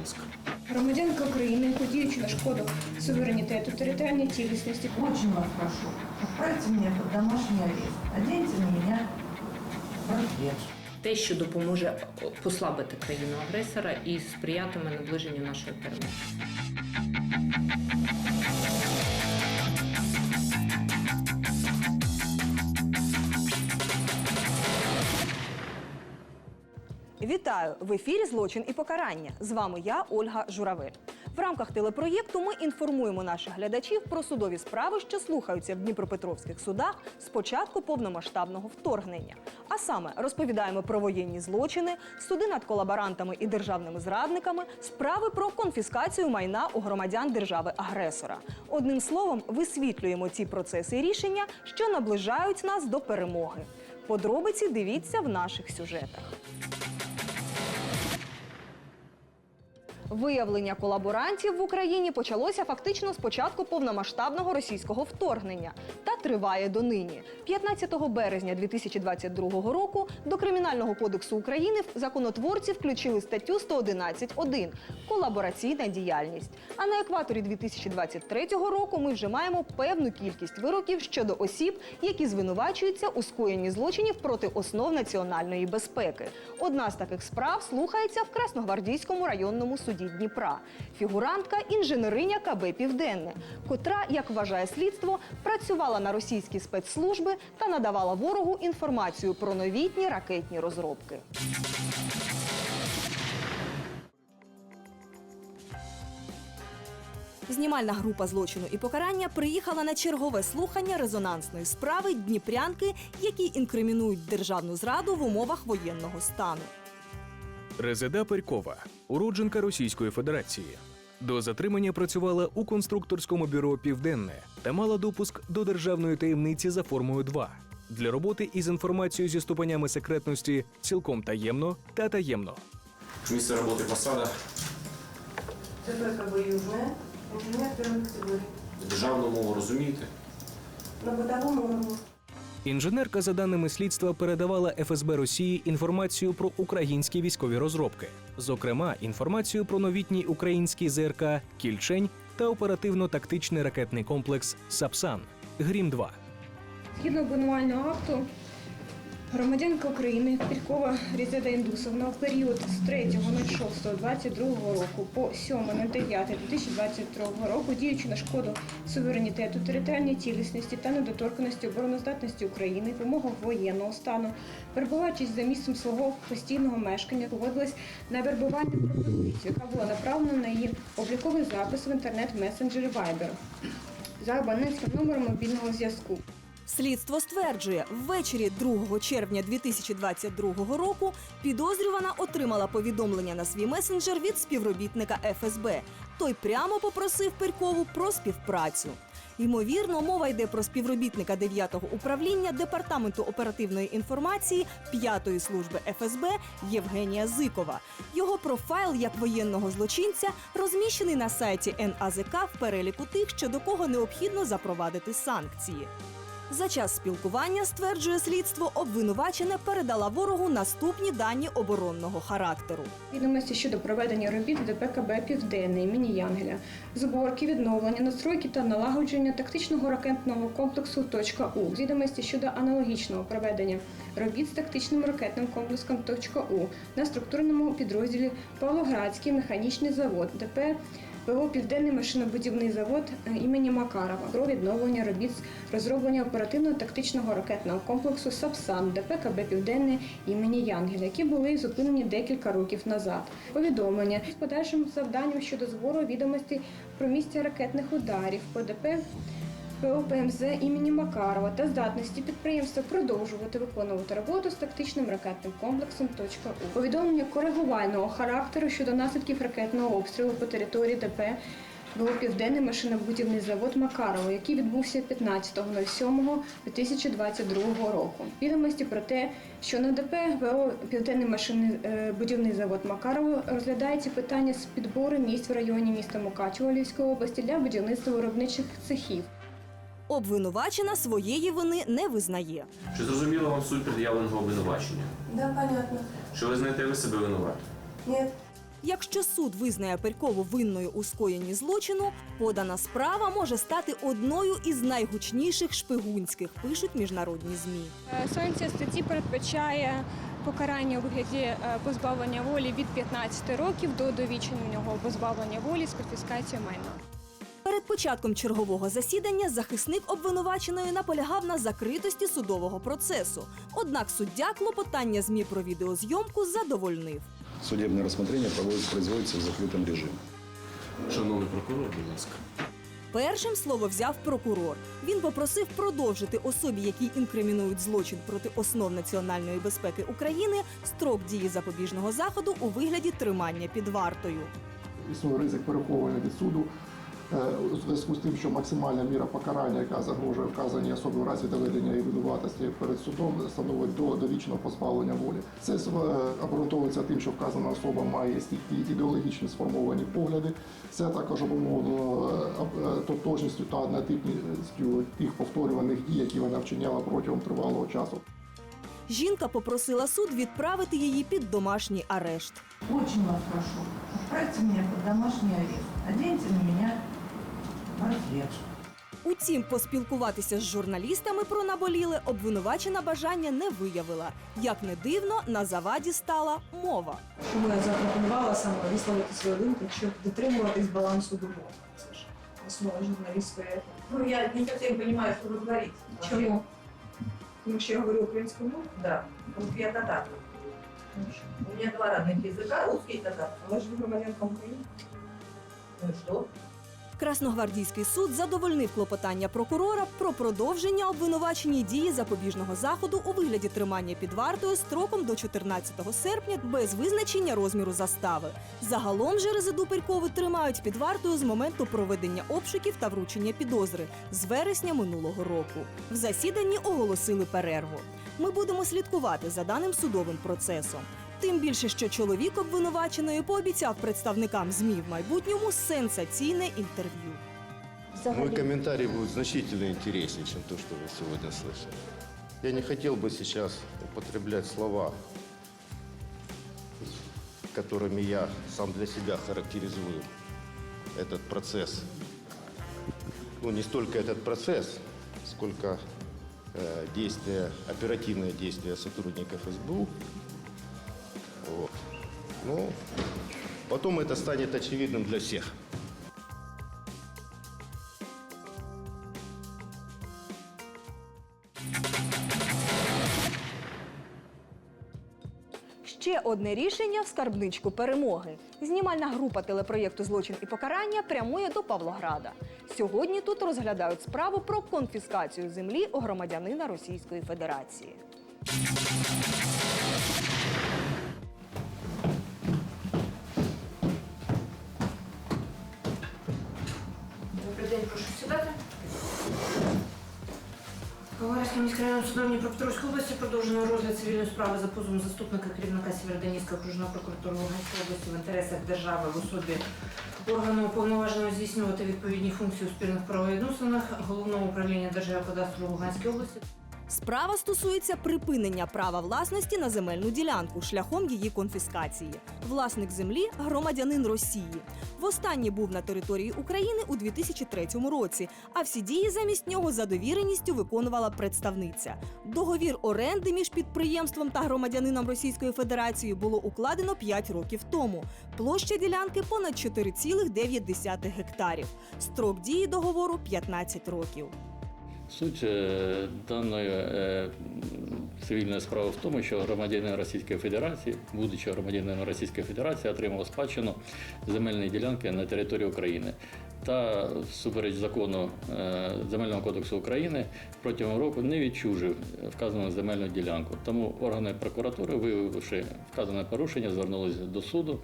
Челябинск. Громадянка України, подіючи на шкоду суверенітету, територіальній цілісності, Очень вас прошу, отправьте меня під домашній арест. Оденьте на мене браслет. те, що допоможе послабити країну агресора і сприятиме наближенню нашої перемоги. Вітаю в ефірі Злочин і покарання. З вами я, Ольга Журавель. В рамках телепроєкту ми інформуємо наших глядачів про судові справи, що слухаються в Дніпропетровських судах з початку повномасштабного вторгнення. А саме розповідаємо про воєнні злочини, суди над колаборантами і державними зрадниками, справи про конфіскацію майна у громадян держави-агресора. Одним словом, висвітлюємо ці процеси і рішення, що наближають нас до перемоги. Подробиці дивіться в наших сюжетах. Виявлення колаборантів в Україні почалося фактично з початку повномасштабного російського вторгнення та триває донині. 15 березня 2022 року до Кримінального кодексу України законотворці включили статтю 111.1 колабораційна діяльність. А на екваторі 2023 року ми вже маємо певну кількість вироків щодо осіб, які звинувачуються у скоєнні злочинів проти основ національної безпеки. Одна з таких справ слухається в Красногвардійському районному суді Дніпра. Фігурантка інженериня КБ Південне, котра, як вважає слідство, працювала на російські спецслужби та надавала ворогу інформацію про новітні ракетні розробки. Знімальна група злочину і покарання приїхала на чергове слухання резонансної справи Дніпрянки, які інкримінують державну зраду в умовах воєнного стану. Резеда Перькова, уродженка Російської Федерації. До затримання працювала у конструкторському бюро Південне та мала допуск до державної таємниці за формою 2 для роботи із інформацією зі ступенями секретності цілком таємно та таємно. Місце роботи посада «Южная», инженер первой категории. державну мову розумієте? На бытовом уровне. Інженерка, за даними слідства, передавала ФСБ Росії інформацію про українські військові розробки, зокрема інформацію про новітній український ЗРК Кільчень та оперативно-тактичний ракетний комплекс Сапсан Грім 2 згідно обвинувального акту, громадянка України Пількова Різеда Індусовна в період з 3.06.22 року по 7.09.2022 року, діючи на шкоду суверенітету, територіальній цілісності та недоторканості обороноздатності України в умовах воєнного стану, перебуваючись за місцем свого постійного мешкання, погодилась на вербувальну пропозицію, яка була направлена на її обліковий запис в інтернет-месенджері Viber за абонентським номером мобільного зв'язку. Слідство стверджує, ввечері 2 червня 2022 року підозрювана отримала повідомлення на свій месенджер від співробітника ФСБ. Той прямо попросив Перькову про співпрацю. Ймовірно, мова йде про співробітника 9-го управління департаменту оперативної інформації 5-ї служби ФСБ Євгенія Зикова. Його профайл як воєнного злочинця розміщений на сайті НАЗК в переліку тих, що до кого необхідно запровадити санкції. За час спілкування, стверджує слідство, обвинувачена передала ворогу наступні дані оборонного характеру. Відомості щодо проведення робіт ДПКБ Південне імені Янгеля, зборки, відновлення, настройки та налагодження тактичного ракетного комплексу «Точка У». Відомості щодо аналогічного проведення робіт з тактичним ракетним комплексом «Точка У» на структурному підрозділі Павлоградський механічний завод ДП ПО Південний машинобудівний завод е, імені Макарова про відновлення робіт з розроблення оперативно-тактичного ракетного комплексу «Сапсан» ДПКБ Південне імені Янгеля, які були зупинені декілька років назад. Повідомлення з подальшим завданням щодо збору відомостей про місця ракетних ударів по ДП ПО ПМЗ імені Макарова та здатності підприємства продовжувати виконувати роботу з тактичним ракетним комплексом «Точка У». Повідомлення коригувального характеру щодо наслідків ракетного обстрілу по території ДП БУ Південний машинобудівний завод Макарова, який відбувся 15.07.2022 року. Відомості про те, що на ДП БУ Південний машинобудівний завод Макарова розглядається питання з підбору місць в районі міста Мукачево Львівської області для будівництва виробничих цехів. Обвинувачена своєї вини не визнає. Чи зрозуміла вам суть пред'явленого обвинувачення? Да, понятно. Чи ви знаєте ви себе винуватим? Нет. Якщо суд визнає Пелькову винною у скоєнні злочину, подана справа може стати одною із найгучніших шпигунських, пишуть міжнародні змі. Е, Санкція статті передбачає покарання у вигляді е, позбавлення волі від 15 років до довічного позбавлення волі з конфіскацією майна. Початком чергового засідання захисник обвинуваченої наполягав на закритості судового процесу. Однак суддя клопотання ЗМІ про відеозйомку задовольнив. Судебное рассмотрение проводится, производится в закрытом режиме. Шановний прокурор, будь ласка. Першим слово взяв прокурор. Він попросив продовжити особі, якій інкримінують злочин проти основ національної безпеки України, строк дії запобіжного заходу у вигляді тримання під вартою. існує ризик переховування від суду у зв'язку з тим, що максимальна міра покарання, яка загрожує вказаній особі в разі доведення її винуватості перед судом, становить до довічного позбавлення волі. Це е, обґрунтовується тим, що вказана особа має стійкі ідеологічно сформовані погляди. Це також обумовлено е, е, тотожністю та однотипністю тих повторюваних дій, які вона вчиняла протягом тривалого часу. Жінка попросила суд відправити її під домашній арешт. Очень вас прошу, отправьте меня под домашний арест. Оденьте на меня браслет. Утім, поспілкуватися з журналістами про наболіле обвинувачена бажання не виявила. Як не дивно, на заваді стала мова. Чому я запропонувала саме висловити свою думку, щоб дотримуватись балансу думок. Це ж основа журналістської етики. Ну, я не совсем понимаю, что вы говорите. Чому? Тому що я говорю українською мовою, Да, потому что я татар. У меня два родных языка, русский и татарский. але ж ви громадянка України. Ну и что? Красногвардійський суд задовольнив клопотання прокурора про продовження обвинуваченій дії запобіжного заходу у вигляді тримання під вартою строком до 14 серпня без визначення розміру застави. Загалом же резиду Пелькову тримають під вартою з моменту проведення обшуків та вручення підозри з вересня минулого року. В засіданні оголосили перерву. Ми будемо слідкувати за даним судовим процесом. Тим більше, що чоловік обвинуваченої пообіцяв представникам ЗМІ в майбутньому сенсаційне інтерв'ю. Мой комментарий будет значительно интереснее, чем то, что вы сегодня слышали. Я не хотел бы сейчас употреблять слова, которыми я сам для себя характеризую этот процесс. Ну, не столько этот процесс, сколько э, действия, оперативные действия сотрудников СБУ. Вот. Ну, потом это станет очевидным для всех. Ще одне рішення в скарбничку перемоги. Знімальна група телепроєкту Злочин і покарання прямує до Павлограда. Сьогодні тут розглядають справу про конфіскацію землі у громадянина Російської Федерації. Міськрайонним судом Дніпропетровської області продовжено розгляд цивільної справи за позовом заступника керівника Сєвєродонецької окружної прокуратури Луганської області в інтересах держави в особі органу уповноваженого здійснювати відповідні функції у спільних правовідносинах Головного управління Держгеокадастру Луганської області. Справа стосується припинення права власності на земельну ділянку шляхом її конфіскації. Власник землі громадянин Росії. Востаннє був на території України у 2003 році, а всі дії замість нього за довіреністю виконувала представниця. Договір оренди між підприємством та громадянином Російської Федерації було укладено 5 років тому. Площа ділянки понад 4,9 гектарів. Строк дії договору 15 років. Суть е, даної е, цивільної справи в тому, що громадянин Російської Федерації, будучи громадянином Російської Федерації, отримав спадщину земельної ділянки на території України. Та всупереч закону е, Земельного кодексу України протягом року не відчужив вказану земельну ділянку. Тому органи прокуратури, виявивши вказане порушення, звернулися до суду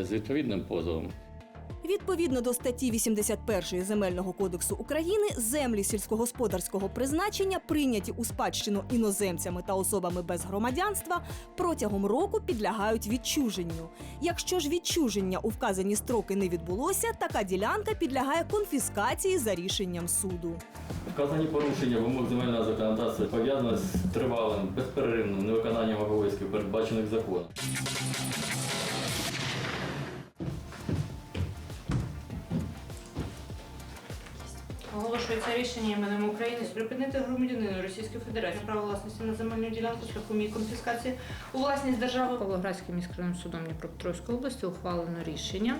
з відповідним позовом. Відповідно до статті 81 Земельного кодексу України, землі сільськогосподарського призначення, прийняті у спадщину іноземцями та особами без громадянства, протягом року підлягають відчуженню. Якщо ж відчуження у вказані строки не відбулося, така ділянка підлягає конфіскації за рішенням суду. Вказані порушення вимог земельного законодавства пов'язані з тривалим, безперервним невиконанням обов'язків, передбачених законом. Рішення іменем України припинити громадянину Російської Федерації право власності на земельну ділянку шляхом її конфіскації у власність держави. Павлоградським міськрайонним судом Дніпропетровської області ухвалено рішення.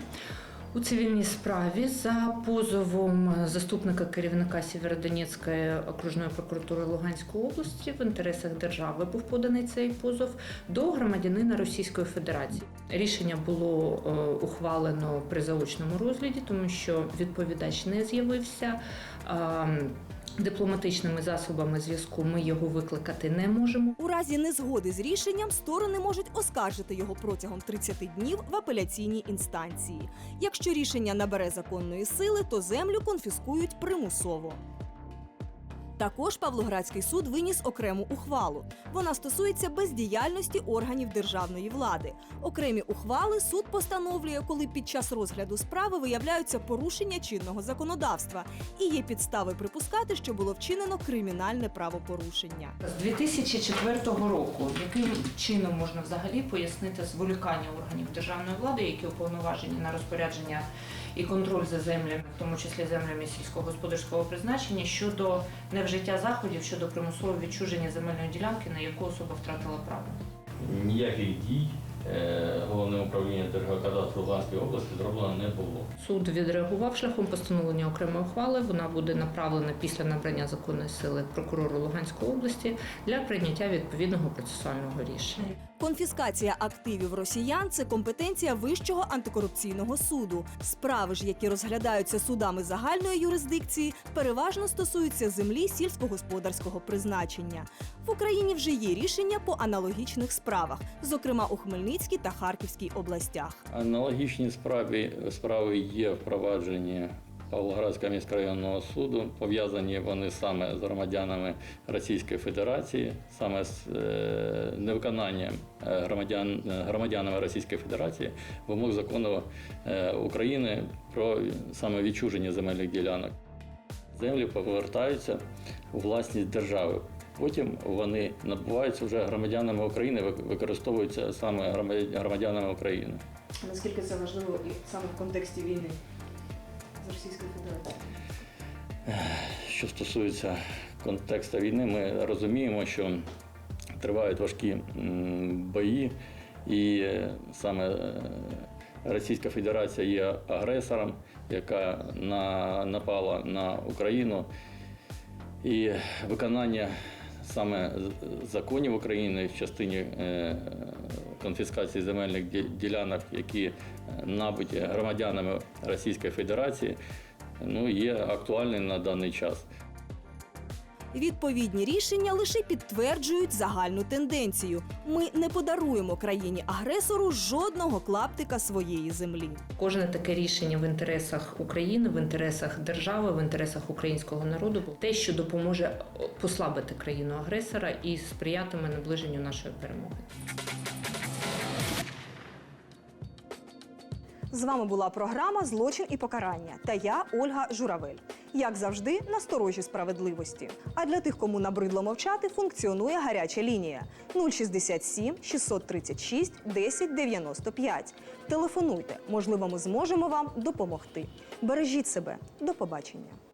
У цивільній справі за позовом заступника керівника Сєвєродонецької окружної прокуратури Луганської області в інтересах держави був поданий цей позов до громадянина Російської Федерації. Рішення було е, ухвалено при заочному розгляді, тому що відповідач не з'явився. Дипломатичними засобами зв'язку ми його викликати не можемо. У разі незгоди з рішенням сторони можуть оскаржити його протягом 30 днів в апеляційній інстанції. Якщо рішення набере законної сили, то землю конфіскують примусово. Також Павлоградський суд виніс окрему ухвалу. Вона стосується бездіяльності органів державної влади. Окремі ухвали суд постановлює, коли під час розгляду справи виявляються порушення чинного законодавства і є підстави припускати, що було вчинено кримінальне правопорушення. З 2004 року яким чином можна взагалі пояснити зволікання органів державної влади, які уповноважені на розпорядження і контроль за землями, в тому числі землями сільськогосподарського призначення, щодо невжиття заходів щодо примусового відчуження земельної ділянки, на яку особа втратила право? Ніяких дій е, головне управління Держгеокадастру Луганської області зроблено не було. Суд відреагував шляхом постановлення окремої ухвали. Вона буде направлена після набрання законної сили прокурору Луганської області для прийняття відповідного процесуального рішення. Конфіскація активів росіян це компетенція Вищого антикорупційного суду. Справи ж, які розглядаються судами загальної юрисдикції, переважно стосуються землі сільськогосподарського призначення. В Україні вже є рішення по аналогічних справах, зокрема у Хмельницькій та Харківській областях. Аналогічні справи, справи є впроваджені Павлоградського міськрайонного суду. Пов'язані вони саме з громадянами Російської Федерації, саме з е, невиконанням е, громадян, е, громадянами Російської Федерації вимог закону України про саме відчуження земельних ділянок. Землі повертаються у власність держави. Потім вони набуваються вже громадянами України, використовуються саме громадянами України. Наскільки це важливо і саме в контексті війни з Російською Федерацією? Що стосується контексту війни, ми розуміємо, що тривають важкі бої, і е, саме е, Російська Федерація є агресором, яка напала на Україну. І виконання саме законів України в частині е, конфіскації земельних ді- ділянок, які е, набуті громадянами Російської Федерації, ну, є актуальним на даний час. Відповідні рішення лише підтверджують загальну тенденцію. Ми не подаруємо країні агресору жодного клаптика своєї землі. Кожне таке рішення в інтересах України, в інтересах держави, в інтересах українського народу те, що допоможе послабити країну агресора і сприятиме наближенню нашої перемоги. З вами була програма Злочин і покарання та я, Ольга Журавель. Як завжди, насторожі справедливості. А для тих, кому набридло мовчати, функціонує гаряча лінія 067 636 1095. Телефонуйте, можливо, ми зможемо вам допомогти. Бережіть себе. До побачення.